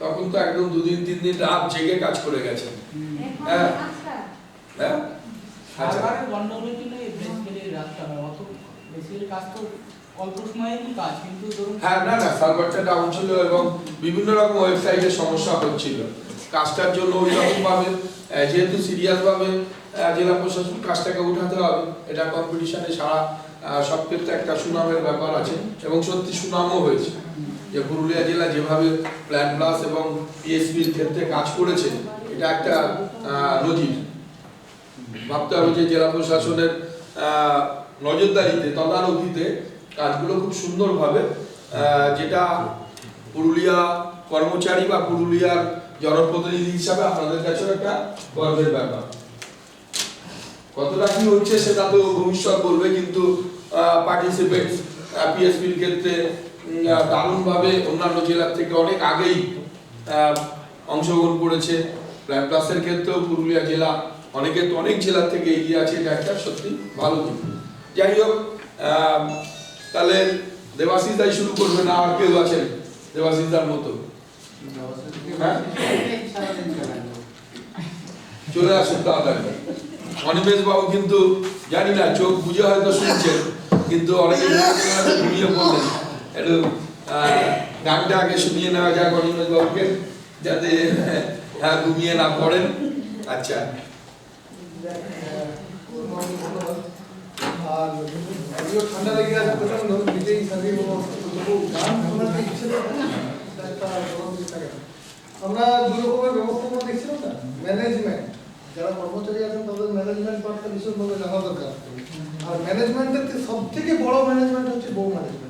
তখন তো একদম দুদিন তিন দিন রাত জেগে কাজ করে গেছেন। হ্যাঁ। হ্যাঁ? আচ্ছা। গন্ডগোলের জন্য বেসিক্যালি রাখতে হয় অত বেসিক্যালি কাজ তো অল্প সময়েরই কাজ কিন্তু ধরুন হ্যাঁ না না সার্ভারটা ডাউন ছিল এবং বিভিন্ন রকম ওয়েবসাইটের সমস্যা হচ্ছিল। কাজটার জন্য ওই রকম ভাবে যেহেতু সিরিয়াস ভাবে জেলা প্রশাসন কাজটাকে উঠাতে হবে এটা কম্পিটিশনে সারা আহ, সব ক্ষেত্রে একটা সুনামের ব্যাপার আছে এবং সত্যি সুনামও হয়েছে। যে পুরুলিয়া জেলা যেভাবে প্ল্যান প্লাস এবং পিএসপির ক্ষেত্রে কাজ করেছে, এটা একটা নজির। ভাবতে হবে যে জেলা প্রশাসনের নজরদারিতে, তদারকিতে কাজগুলো খুব সুন্দরভাবে যেটা পুরুলিয়া কর্মচারী বা পুরুলিয়ার জনপ্রতিনিধি হিসাবে আপনাদের কাছেও একটা গর্বের ব্যাপার। কতটা কি হচ্ছে সেটা তো ভবিষ্যৎ বলবে, কিন্তু পার্টিসিপেন্টস পিএসপির ক্ষেত্রে দারুণভাবে অন্যান্য জেলার থেকে অনেক আগেই অংশগ্রহণ করেছে। প্ল্যান প্লাসের ক্ষেত্রেও পুরুলিয়া জেলা অনেকে তো অনেক জেলার থেকে এগিয়ে আছে, এটা একটা সত্যি ভালো দিক। যাই হোক তাহলে দেবাশিস দাই শুরু করবে না আর কেউ আছেন দেবাশিস দার মতো? হ্যাঁ? চলে আসুন তাড়াতাড়ি। অনিমেষ বাবু কিন্তু জানি না, চোখ বুঝে হয়তো শুনছেন, কিন্তু অনেকে ঘুমিয়ে পড়লেন একটু গানটা আগে শুনিয়ে নেওয়া যাক অনিমেষ বাবুকে, যাতে হ্যাঁ ঘুমিয়ে না পড়েন। আচ্ছা। আর ঠান্ডা লেগে আছে প্রচণ্ড নিজেই সারিয়ে গান শোনার। আমরা দু রকমের ব্যবস্থাপনা দেখছিলাম না? ম্যানেজমেন্ট যারা কর্মচারী আছেন, তাদের ম্যানেজমেন্ট পার্টটা বিশেষভাবে জানা দরকার। আর ম্যানেজমেন্টের সব থেকে বড় ম্যানেজমেন্ট হচ্ছে বউ ম্যানেজমেন্ট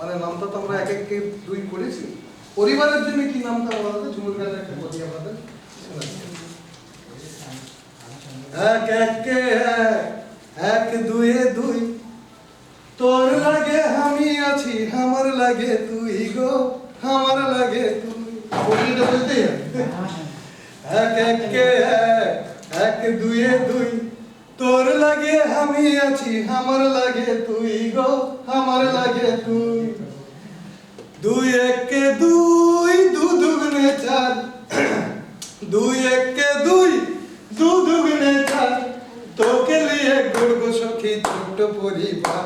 মানে নামটা তো আমরা এক এক দুই করেছি। পরিবারের জন্য কি নামটা বলা ঝুমুর গান একটা বলি আপনাদের শোনাচ্ছি। এক একে এক দুয়ে দুই। তোর লাগে আমি আছি, আমার লাগে তুই গো, আমার লাগে তুই। বলতেই এক একে এক এক দুয়ে দুই। লাগে, আমি আছি, আমার লাগে তুই গো, আমার লাগে তুই। দুই একে দুই দু দুগুনে চার দুই একে দুই দু দুগুনে চার তোকে লিয়ে গড়ব সখী ছোট্ট পরিবার।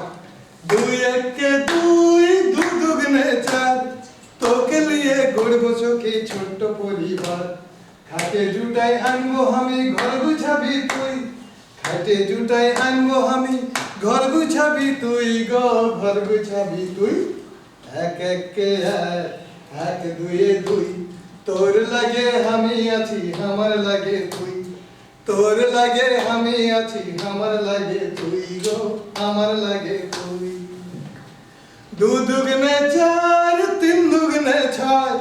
দুই একে দুই দু দুগুনে চার তোকে লিয়ে গড়ব সখী ছোট্ট পরিবার। খাটে জুটাই আনব আমি, ঘর গুছাবি তুই খাটে জুটাই আনব আমি। ঘর গুছাবি তুই গো ঘর গুছাবি তুই। এক একে এক এক দুয়ে দুই। তোর লাগে আমি আছি, আমার লাগে তুই। তোর লাগে আমি আছি, আমার লাগে তুই গো, আমার লাগে তুই। দু দুগুনে চার তিন দুগুনে ছয়।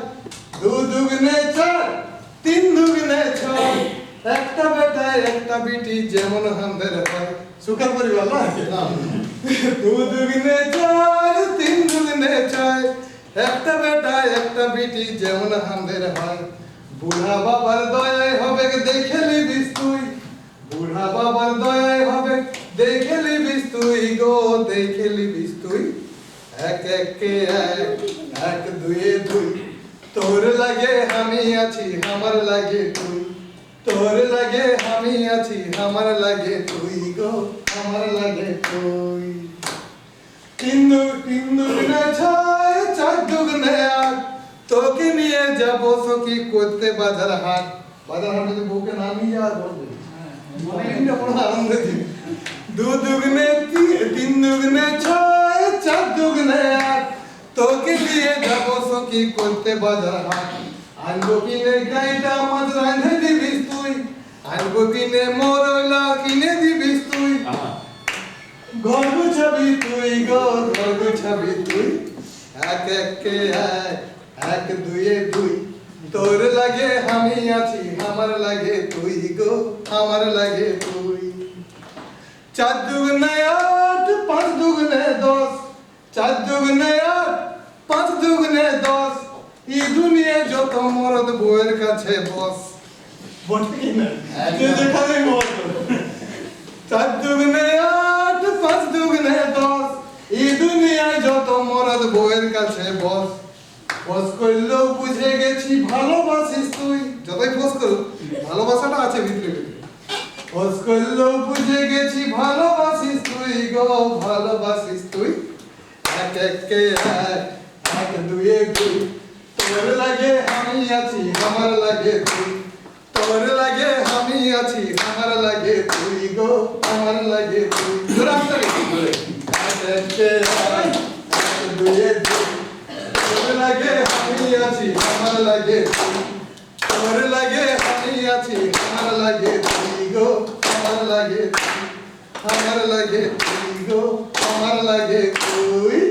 দু দুগুনে চার তিন দুগুনে ছয়। একটা বেটায় একটা বিটি যেমন হামদের হয় সুখের পরিবার না? দু দুগুনে চার তিন দুগুনে ছয় একটা বেটায় একটা বিটি যেমন হামদের হয় বুড়া বাবার দয়ায় হবে দেখে লিবিস তুই। বুড়া বাবার দয়ায় হবে দেখে লিবিস তুই গো দেখে লিবিস তুই। এক একে এক এক দুয়ে দুই। তোর লাগে আমি আছি আমার লাগে তুই তোর লাগে আমি আছি, আমার লাগে তুই গো, আমার লাগে তুই। দু তিন দুগুনে ছয় চার দুগুনে আট। তোকে নিয়ে যাব সখী করতে বাজার হাট। বাজার হাট যদি বউকে না নিয়ে বলবে দু দুগুনে তিন দুগুনে ছয়, চার দুগুনে আট। তোকে নিয়ে যাব সখী করতে বাজার হাট। আনব কিনে গাইটা মাছ রাঁধে তুই আনব কিনে মরলা কিনে দিবিস তুই? ঘর গুছাবি তুই গো ঘর গুছাবি তুই। এক একে এক এক দুয়ে দুই। তোর লাগে আমি আছি আমার লাগে তুই গো আমার লাগে তুই। চার দুগুনে আট পাঁচ দুগুনে দশ। চার দুগুনে আট পাঁচ দুগুনে দশ। এই দুনিয়া যত মরদ বউয়ের কাছে বস। বটে কি না যে যেখানে বস চার দুগুনে আট পাঁচ দুগুনে দশ এই দুনিয়ায় যত মরদ বউয়ের কাছে বস বস করলেও বুঝে গেছি ভালোবাসিস তুই যতই বস করুক ভালোবাসাটা আছে ভিতরে ভিতরে বস করলেও বুঝে গেছি ভালোবাসিস তুই গো ভালোবাসিস তুই এক একে এক এক দুয়ে দুই তোর লাগে আমি আছি আমার লাগে তুই তোর লাগে, আমি আছি, আমার লাগে তুই গো, আমার লাগে তুই ধরে, আমি তাকে কি করে তোর লাগে, আমি আছি, আমার লাগে তোর লাগে, আমি আছি, আমার লাগে তুই গো, আমার লাগে আমার লাগে তুই গো, আমার লাগে তুই।